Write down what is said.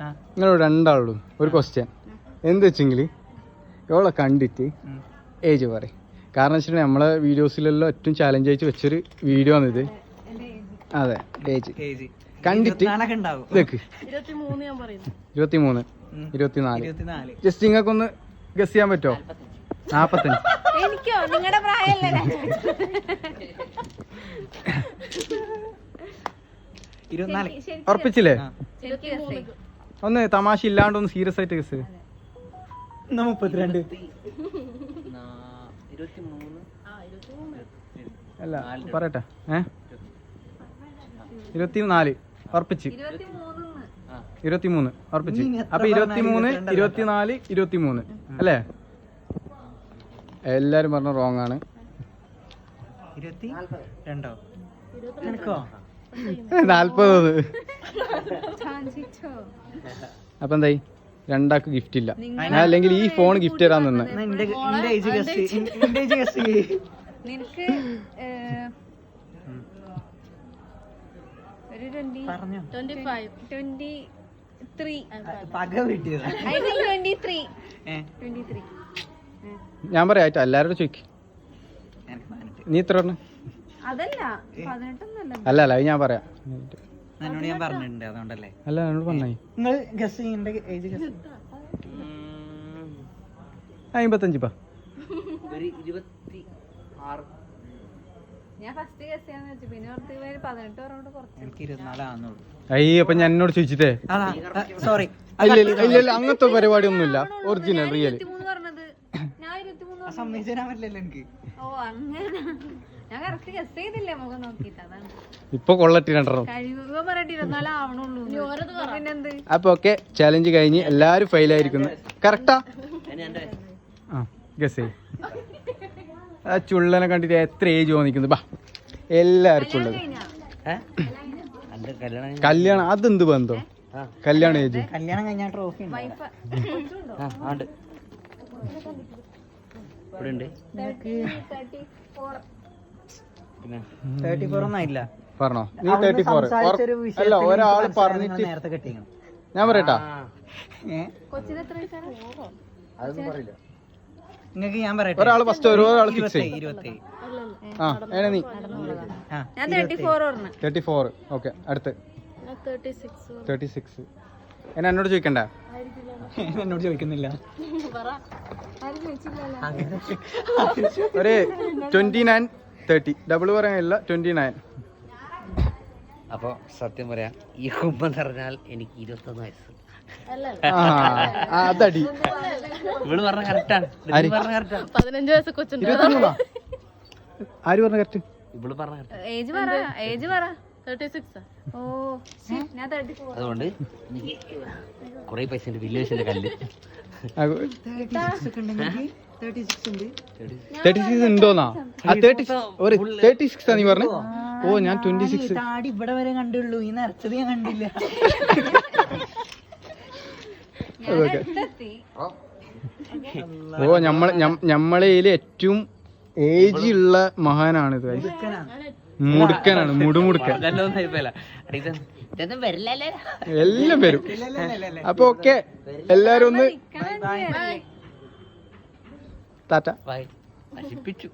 ആ. നിങ്ങൾ ഒരു ക്വസ്റ്റ്യൻ എന്ത് വെച്ചെങ്കിൽ ഇവളെ കണ്ടിട്ട് ഏജ് പറയും കാരണം വെച്ചിട്ടുണ്ടെങ്കിൽ നമ്മളെ വീഡിയോസിലെല്ലാം ഏറ്റവും ചാലഞ്ച് ആയിട്ട് വെച്ചൊരു വീഡിയോ ആണിത് അതെ ഏജ്. ഏജ്. കണ്ടിട്ട് ഇരുപത്തിമൂന്ന് ഇരുപത്തിനാല്. ജസ്റ്റ് നിങ്ങൾക്ക് ഒന്ന് ഗസ് ചെയ്യാൻ പറ്റുമോ? നാപ്പത്തഞ്ച്. എനിക്കോ? നിങ്ങളുടെ പ്രായമല്ലേ? ഉറപ്പിച്ചില്ലേ? ഒന്ന് തമാശ ഇല്ലാണ്ട് ഒന്ന് സീരിയസ് ആയിട്ട് കേസ് എന്നാ മുപ്പത്തിരണ്ട്? അല്ല പറയട്ടെ. ഏ? ഇരുപത്തിനാല്. ഉറപ്പിച്ച്. ഇരുപത്തിമൂന്ന്. ഉറപ്പിച്ച്. അപ്പൊ ഇരുപത്തിമൂന്ന് ഇരുപത്തിനാല് ഇരുപത്തിമൂന്ന്. അല്ലേ? എല്ലാരും പറഞ്ഞ റോങ് ആണ്. നാല്പത്. അപ്പൊ എന്തായി രണ്ടാക്ക് ഗിഫ്റ്റ് ഇല്ല. ഞാൻ അല്ലെങ്കിൽ ഈ ഫോൺ ഗിഫ്റ്റ് തരാൻ നിന്ന്. എന്റെ എന്റെ ഏജ് ഗസ്റ്റ് എന്റെ ഏജ് ഗസ്റ്റ് നിനക്ക് ഒരു ട്വന്റി പറഞ്ഞോ. ട്വന്റി ഫൈവ് ട്വന്റി ത്രീ പക വീട്ടിയതാ ട്വന്റി ത്രീ ട്വന്റി ത്രീ ഞാൻ പറയാം എല്ലാരോടും ചോദിക്കും. നീ ഇത്ര പറഞ്ഞു? അതല്ല അല്ല അല്ല അത് ഞാൻ പറയാം. എന്നോട് ഞാൻ പറഞ്ഞിട്ടുണ്ട് അതുകൊണ്ടല്ലേ. അല്ല എന്നോട് പറഞ്ഞേ. നിങ്ങൾ ഗസ് ചെയ്യേണ്ട ഏജ് ഗസ് അമ്പത്തഞ്ച് പാ. ഞാൻ ഫസ്റ്റ് ആറ് അയ്യ അപ്പൊ ഞാൻ എന്നോട് ചോദിച്ചിട്ടേ? സോറി ഇല്ല അങ്ങനത്തെ പരിപാടി ഒന്നുമില്ല ഒറിജിനൽ റിയൽ സമ്മതിച്ചു തരാൻ പറ്റില്ലല്ലോ എനിക്ക്. ഓ അങ്ങനെ. ഞാൻ കറക്റ്റ് ഗസ് ചെയ്തില്ലേ? മുഖം അതാണ്. ഇപ്പൊ കൊള്ളട്ടി രണ്ടെണ്ണം. ആവണുള്ളൂ. പിന്നെന്ത്? അപ്പൊ ഓക്കെ ചാലഞ്ച് കഴിഞ്ഞ് എല്ലാരും ഫെയിൽ ആയിരിക്കുന്നു. കറക്റ്റാ ആ? ഗസ് ആ ചുള്ളനെ കണ്ടിട്ട് എത്ര ഏജ് തോന്നിക്കുന്നു ബാ എല്ലാവർക്കും ഉള്ളത് കല്യാണം അതെന്ത് ബന്ധം? കല്യാണം ഏജ് കല്യാണം കഴിഞ്ഞ ട്രോഫി വൈഫ്. ഉണ്ട്. ഫോർ പറഞ്ഞോ? നീ തേർട്ടി ഫോർ അല്ല നിങ്ങൾ പറഞ്ഞിട്ട് ഞാൻ പറയട്ടാ? നിങ്ങക്ക് ഞാൻ പറയട്ടെ? ഒരാൾ ഫസ്റ്റ് ഒരു ഒരാൾ ഫിക്സ് ചെയ്യും. ഇരുപത്തി. ആ ഏണ നീ ഞാൻ തേർട്ടി ഫോർ ഓക്കെ അടുത്ത്. തേർട്ടി സിക്സ് തേർട്ടി സിക്സ് എന്നെ എന്നോട് ചോദിക്കണ്ട. എന്നോട് ചോദിക്കുന്നില്ല. ഒരു ട്വന്റി നയൻ തേർട്ടി ഡബിൾ പറയാനില്ല ട്വന്റി നയൻ അപ്പോൾ സത്യം പറയാം ഈ കുമ്പം പറഞ്ഞാൽ എനിക്ക് ഇരുപത്തൊന്ന് വയസ്സ്. അതടി. ഇവൾ പറഞ്ഞ കറക്റ്റാണ് ആര്? പറഞ്ഞ കറക്റ്റാണ് പതിനഞ്ച് വയസ്സ് കൊച്ചുണ്ട്. ഇരുപത്തിമൂന്നാ ആര് പറഞ്ഞ കറക്റ്റ് ഇവൾ പറഞ്ഞ കറക്റ്റ് ഏജ് പറ ഏജ് പറ. തേർട്ടി സിക്സ് ഓ ശ്ശെ, ഞാൻ തേർട്ടി അതുകൊണ്ട് എനിക്ക് കുറേ പൈസ ഉണ്ട് വില്ലേജിന്റെ കല്ല്. തേർട്ടി സിക്സ് ഉണ്ടോന്നാ? ആ തേർട്ടി ഒരു തേർട്ടി സിക്സ് നീ പറഞ്ഞു? ഓ ഞാൻ ട്വന്റി സിക്സ് താടി ഇവിടെ വരെ കണ്ടുള്ളൂ. ഈ നിറച്ചത് ഞാൻ കണ്ടില്ല. ഓ നമ്മളെ ഞമ്മളയിൽ ഏറ്റവും ഏജ് ഉള്ള മഹാനാണ് ഇത് മുടുക്കനാണ് മുടുമുടുക്കൻ എല്ലാം വരും. അപ്പൊ ഓക്കെ എല്ലാരും ഒന്ന് ടാറ്റ. ബൈ നശിപ്പിച്ചു.